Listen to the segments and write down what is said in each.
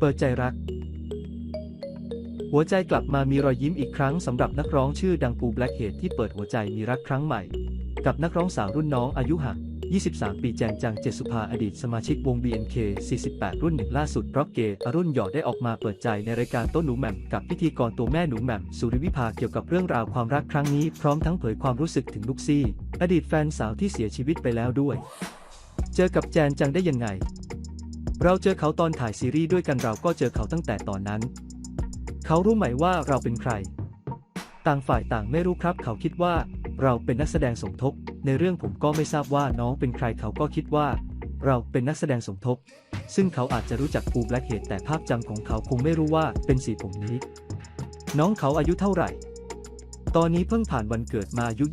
เปิดใจรัก หัวใจกลับมามีรอยยิ้มอีกครั้งสำหรับนักร้องชื่อดังปูแบล็กเฮดที่เปิดหัวใจมีรักครั้งใหม่ กับนักร้องสาวรุ่นน้องอายุห่าง 23 ปีแจงจังเจสุภาอดีตสมาชิกวง BNK 48 รุ่นหนึ่งล่าสุดร็อกเกย์อรุ่นหยอดได้ออกมาเปิดใจในรายการโต้นหนูแหม่มกับพิธีกรตัวแม่หนูแหม่มสุริวิภาเกี่ยวกับเรื่องราวความรักครั้งนี้พร้อมทั้งเผยความรู้สึกถึงลูกซี่ อดีตแฟนสาวที่เสียชีวิตไปแล้วด้วย เจอกับแจนจังได้ยังไง เราเจอเขาตอนถ่ายซีรีส์ด้วยกันเราก็เจอเขาตั้งแต่ตอนนั้น เขารู้ไหมว่าเราเป็นใคร ต่างฝ่ายต่างไม่รู้ครับ เขาคิดว่า เราเป็นนักแสดงสมทบ ในเรื่องผมก็ไม่ทราบว่าน้องเป็นใครเขาก็คิดว่า เราเป็นนักแสดงสมทบ ซึ่งเขาอาจจะรู้จักปูแบล็กเฮดแต่ภาพจำของเขาคงไม่รู้ว่าเป็นสีผมนี้ น้องเขาอายุเท่าไหร่ ตอนนี้เพิ่งผ่านวันเกิดมาอายุ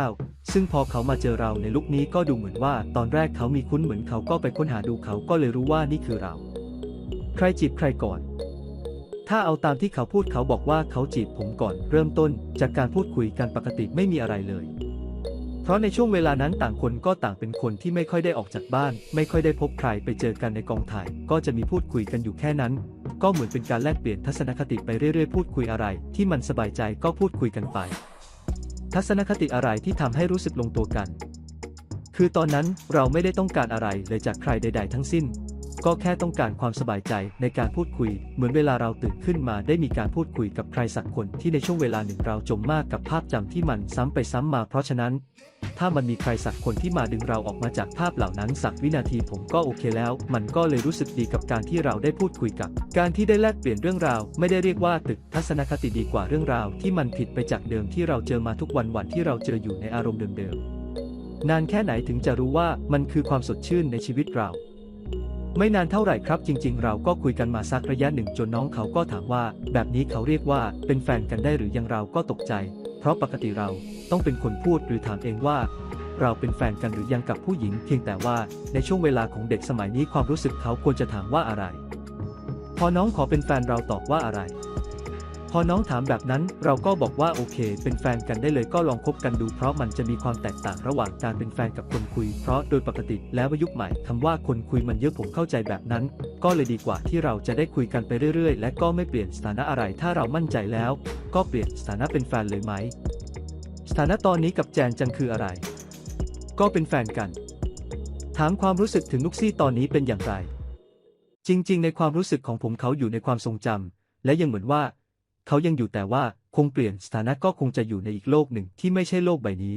29 ซึ่งพอเขามาเจอเราในลุคนี้ก็ดูเหมือนว่า ตอนแรกเขามีคุ้นเหมือนเขาก็ไปค้นหาดูเขาก็เลยรู้ว่านี่คือเรา ใครจีบใครก่อน ถ้าเอาตามที่เขาพูดเขาบอกว่าเขาจีบผมก่อน เริ่มต้นจากการพูดคุยกันปกติไม่มีอะไรเลย เพราะในช่วงเวลานั้นต่างคนก็ต่างเป็นคนที่ไม่ค่อยได้ออกจากบ้าน ไม่ค่อยได้พบใครไปเจอกันในกองถ่าย ก็จะมีพูดคุยกันอยู่แค่นั้น ก็เหมือนเป็นการแลกเปลี่ยนทัศนคติไปเรื่อยๆ พูดคุยอะไร ที่มันสบายใจก็พูดคุยกันไป ทัศนคติอะไรที่ทำให้รู้สึกลงตัวกัน คือตอนนั้นเราไม่ได้ต้องการอะไรเลยจากใครใด ๆ ทั้งสิ้น ก็แค่ต้องการความสบายใจในการพูดคุย เหมือนเวลาเราตื่นขึ้นมาได้มีการพูดคุยกับใครสักคนที่ในช่วงเวลาหนึ่งเราจมมากกับภาพจำที่มันซ้ำไปซ้ำมาเพราะฉะนั้น ถ้ามันมีใครสักคนที่มาดึงเราออกมาจากภาพเหล่านั้นสักวินาทีผมก็โอเคแล้ว มันก็เลยรู้สึกดีกับการที่เราได้พูดคุยกับ การที่ได้แลกเปลี่ยนเรื่องราว ไม่ได้เรียกว่าตึกทัศนคติดีกว่าเรื่องราว ที่มันผิดไปจากเดิมที่เราเจอมาทุกวันวันที่เราเจออยู่ในอารมณ์เดิมๆนานแค่ไหนถึงจะรู้ว่ามันคือความสดชื่นในชีวิตเราไม่นานเท่าไหร่ครับจริง ๆ เราก็คุยกันมาสักระยะหนึ่งจนน้องเขาก็ถามว่า แบบนี้เขาเรียกว่าเป็นแฟนกันได้หรือยังเราก็ตกใจ เพราะปกติเราต้องเป็นคนพูดหรือถามเองว่า เราเป็นแฟนกันหรือยังกับผู้หญิง เพียงแต่ว่าในช่วงเวลาของเด็กสมัยนี้ความรู้สึกเขาควรจะถามว่าอะไร พอน้องขอเป็นแฟนเราตอบว่าอะไร พอน้องถามแบบนั้นเราก็บอกว่าโอเค เป็นแฟนกันได้เลยก็ลองคบกันดูเพราะมันจะมีความแตกต่างระหว่างการเป็นแฟนกับคนคุย เพราะโดยปกติแล้วยุคใหม่คำว่าคนคุยมันเยอะผมเข้าใจแบบนั้น ก็เลยดีกว่าที่เราจะได้คุยกันไปเรื่อยๆ และก็ไม่เปลี่ยนสถานะอะไรถ้าเรามั่นใจแล้ว ก็เปลี่ยนสถานะเป็นแฟนเลยไหมสถานะตอนนี้กับแจนจังคืออะไร ก็เป็นแฟนกัน ถามความรู้สึกถึงนุกซี่ตอนนี้เป็นอย่างไร จริง ๆ ในความรู้สึกของผมเขาอยู่ในความทรงจำและยังเหมือนว่า เขายังอยู่แต่ว่าคงเปลี่ยนสถานะก็คงจะอยู่ในอีกโลกหนึ่งที่ไม่ใช่โลกใบนี้